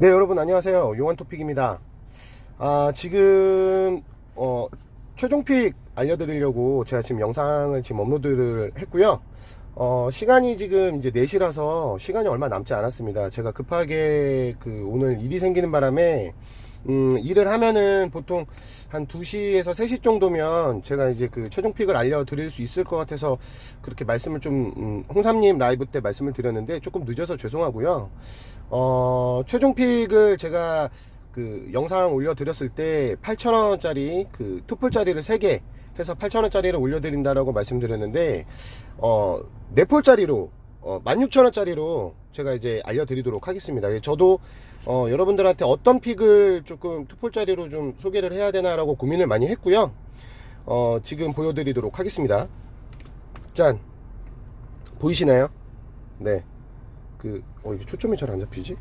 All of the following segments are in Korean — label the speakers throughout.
Speaker 1: 네 여러분 안녕하세요. 용한 토픽입니다. 아 지금 어 최종픽 알려드리려고 제가 지금 영상을 지금 업로드를 했고요. 어 시간이 지금 이제 4시라서 시간이 얼마 남지 않았습니다. 제가 급하게 그 오늘 일이 생기는 바람에 음, 일을 하면은 보통 한 2시에서 3시 정도면 제가 이제 그 최종 픽을 알려드릴 수 있을 것 같아서 그렇게 말씀을 좀, 음, 홍삼님 라이브 때 말씀을 드렸는데 조금 늦어서 죄송하고요. 어, 최종 픽을 제가 그 영상 올려드렸을 때 8,000원짜리 그 투풀짜리를 3개 해서 8,000원짜리를 올려드린다라고 말씀드렸는데, 어, 4폴짜리로 어, 16,000원짜리로 제가 이제 알려드리도록 하겠습니다. 예, 저도 어, 여러분들한테 어떤 픽을 조금 투폴짜리로 좀 소개를 해야 되나라고 고민을 많이 했고요. 어, 지금 보여드리도록 하겠습니다. 짠. 보이시나요? 네. 그, 어, 이게 초점이 잘 안 잡히지?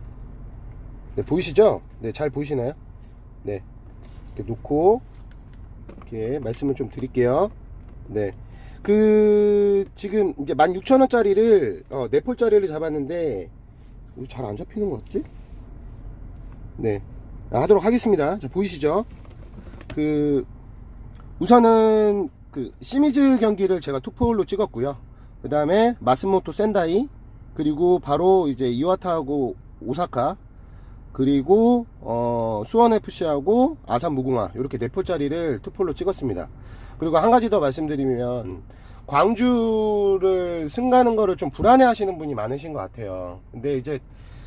Speaker 1: 네, 보이시죠? 네, 잘 보이시나요? 네. 이렇게 놓고, 이렇게 말씀을 좀 드릴게요. 네. 그 지금 이제 16,000원짜리를 어, 4폴짜리를 잡았는데 잘 안 잡히는 것 같지? 네. 아, 하도록 하겠습니다. 자, 보이시죠? 그 우선은 그 시미즈 경기를 제가 투폴로 찍었고요. 그 다음에 마스모토 센다이 그리고 바로 이제 이와타하고 오사카 그리고 어, 수원 FC하고 아산 무궁화 이렇게 네 폴짜리를 투폴로 찍었습니다. 그리고 한 가지 더 말씀드리면 광주를 승가는 거를 좀 불안해 하시는 분이 많으신 것 같아요. 근데 이제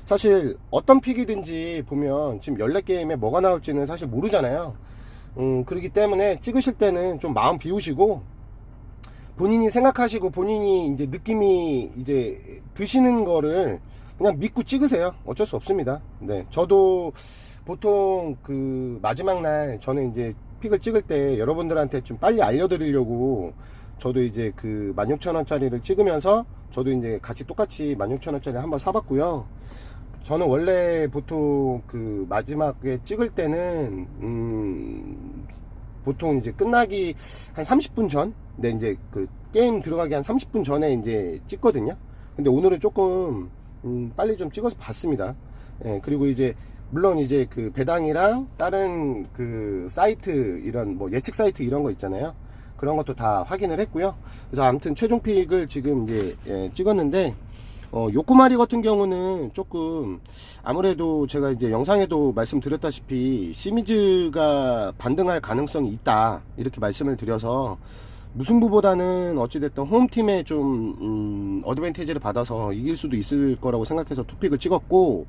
Speaker 1: 사실 어떤 픽이든지 보면 지금 14게임에 뭐가 나올지는 사실 모르잖아요. 음, 그렇기 때문에 찍으실 때는 좀 마음 비우시고 본인이 생각하시고 본인이 이제 느낌이 이제 드시는 거를 그냥 믿고 찍으세요. 어쩔 수 없습니다. 네. 저도 보통 그 마지막 날 저는 이제 픽을 찍을 때 여러분들한테 좀 빨리 알려드리려고 저도 이제 그 16,000원짜리를 찍으면서 저도 이제 같이 똑같이 16,000원짜리 한번 사봤고요. 저는 원래 보통 그 마지막에 찍을 때는 음 보통 이제 끝나기 한 30분 전, 네 이제 그 게임 들어가기 한 30분 전에 이제 찍거든요. 근데 오늘은 조금 음 빨리 좀 찍어서 봤습니다. 예, 그리고 이제 물론 이제 그 배당이랑 다른 그 사이트 이런 뭐 예측 사이트 이런 거 있잖아요. 그런 것도 다 확인을 했고요. 그래서 아무튼 최종 픽을 지금 이제 예, 찍었는데 어, 요코마리 같은 경우는 조금 아무래도 제가 이제 영상에도 말씀드렸다시피 시미즈가 반등할 가능성이 있다 이렇게 말씀을 드려서 무승부보다는 어찌됐든 홈팀에 좀 음, 어드밴티지를 받아서 이길 수도 있을 거라고 생각해서 투픽을 찍었고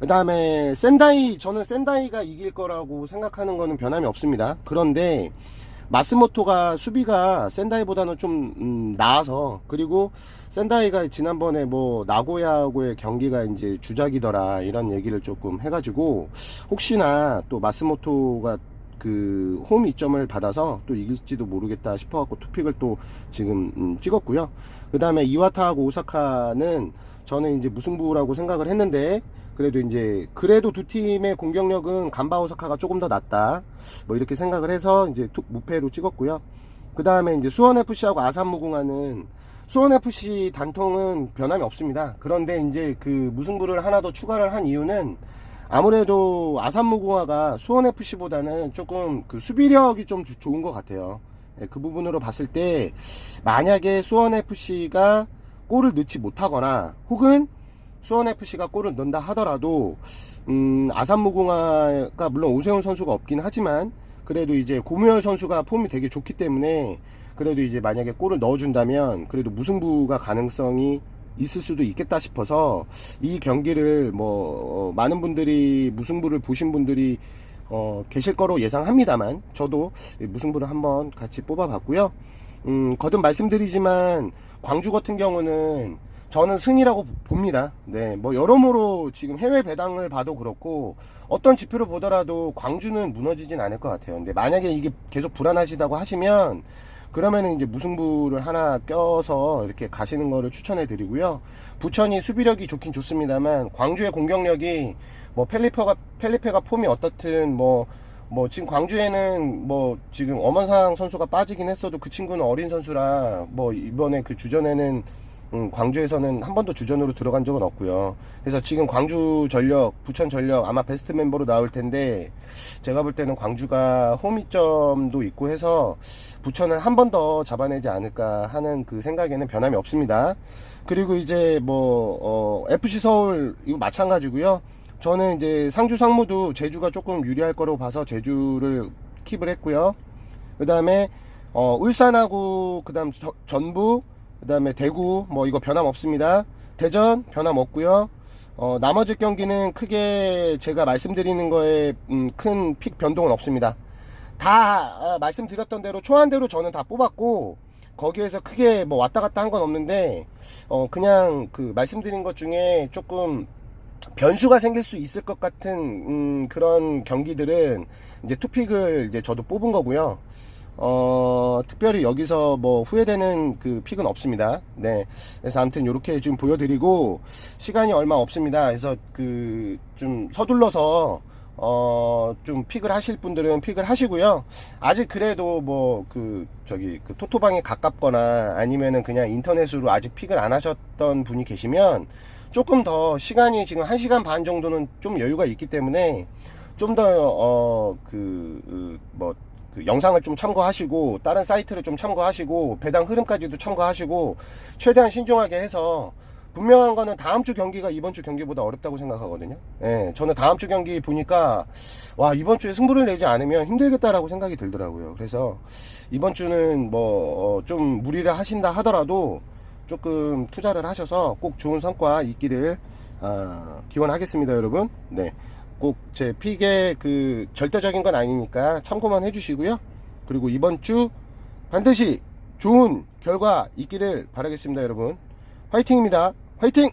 Speaker 1: 그 다음에 센다이 저는 센다이가 이길 거라고 생각하는 거는 변함이 없습니다. 그런데 마스모토가 수비가 센다이보다는 좀 음, 나아서 그리고 센다이가 지난번에 뭐 나고야하고의 경기가 이제 주작이더라 이런 얘기를 조금 해가지고 혹시나 또 마스모토가 그 홈 이점을 받아서 또 이길지도 모르겠다 싶어 갖고 투픽을 또 지금 음, 찍었고요. 그 다음에 이와타하고 오사카는 저는 이제 무승부라고 생각을 했는데 그래도 이제 그래도 두 팀의 공격력은 간바 오사카가 조금 더 낫다 뭐 이렇게 생각을 해서 이제 투- 무패로 찍었고요. 그 다음에 이제 수원 FC하고 아산 무궁화는 수원 FC 단통은 변함이 없습니다. 그런데 이제 그 무승부를 하나 더 추가를 한 이유는 아무래도 아산 무궁화가 수원 FC보다는 조금 그 수비력이 좀 주- 좋은 것 같아요. 예, 그 부분으로 봤을 때 만약에 수원 FC가 골을 넣지 못하거나 혹은 수원 FC가 골을 넣는다 하더라도 음, 아산 무궁화가 물론 오세훈 선수가 없긴 하지만 그래도 이제 고무열 선수가 폼이 되게 좋기 때문에 그래도 이제 만약에 골을 넣어준다면 그래도 무승부가 가능성이 있을 수도 있겠다 싶어서 이 경기를 뭐 어, 많은 분들이 무승부를 보신 분들이 어, 계실 거로 예상합니다만 저도 이 무승부를 한번 같이 뽑아봤고요. 음, 거듭 말씀드리지만 광주 같은 경우는 저는 승이라고 봅니다. 네, 뭐 여러모로 지금 해외 배당을 봐도 그렇고 어떤 지표를 보더라도 광주는 무너지진 않을 것 같아요. 근데 만약에 이게 계속 불안하시다고 하시면 그러면은 이제 무승부를 하나 껴서 이렇게 가시는 거를 추천해 드리고요. 부천이 수비력이 좋긴 좋습니다만 광주의 공격력이 뭐 펠리페가 펠리페가 폼이 어떻든 뭐뭐 지금 광주에는 뭐 지금 엄원상 선수가 빠지긴 했어도 그 친구는 어린 선수라 뭐 이번에 그 주전에는 음, 광주에서는 한 번도 주전으로 들어간 적은 없고요. 그래서 지금 광주 전력, 부천 전력 아마 베스트 멤버로 나올 텐데 제가 볼 때는 광주가 홈이점도 있고 해서 부천을 한 번 더 잡아내지 않을까 하는 그 생각에는 변함이 없습니다. 그리고 이제 뭐 어, FC 서울 이거 마찬가지고요. 저는 이제 상주 상무도 제주가 조금 유리할 거라고 봐서 제주를 킵을 했고요. 그 다음에 어, 울산하고 그 다음 저- 전부 그 다음에 대구 뭐 이거 변함 없습니다. 대전 변함 없고요. 어, 나머지 경기는 크게 제가 말씀드리는 거에 음, 큰 픽 변동은 없습니다. 다 아, 말씀드렸던 대로 초안대로 저는 다 뽑았고 거기에서 크게 뭐 왔다 갔다 한 건 없는데 어 그냥 그 말씀드린 것 중에 조금 변수가 생길 수 있을 것 같은 음, 그런 경기들은 이제 투픽을 이제 저도 뽑은 거고요. 어, 특별히 여기서 뭐 후회되는 그 픽은 없습니다. 네. 그래서 아무튼 이렇게 지금 보여드리고 시간이 얼마 없습니다. 그래서 그 좀 서둘러서 어, 좀 픽을 하실 분들은 픽을 하시고요. 아직 그래도 뭐 그 저기 그 토토방에 가깝거나 아니면은 그냥 인터넷으로 아직 픽을 안 하셨던 분이 계시면 조금 더 시간이 지금 1시간 반 정도는 좀 여유가 있기 때문에 좀 더 어 그 뭐 그 영상을 좀 참고하시고 다른 사이트를 좀 참고하시고 배당 흐름까지도 참고하시고 최대한 신중하게 해서 분명한 거는 다음 주 경기가 이번 주 경기보다 어렵다고 생각하거든요. 예, 저는 다음 주 경기 보니까 와 이번 주에 승부를 내지 않으면 힘들겠다라고 생각이 들더라고요. 그래서 이번 주는 뭐 좀 무리를 하신다 하더라도 조금 투자를 하셔서 꼭 좋은 성과 있기를 아, 기원하겠습니다, 여러분. 네. 꼭 제 픽의 그 절대적인 건 아니니까 참고만 해주시고요. 그리고 이번 주 반드시 좋은 결과 있기를 바라겠습니다, 여러분. 화이팅입니다. 화이팅!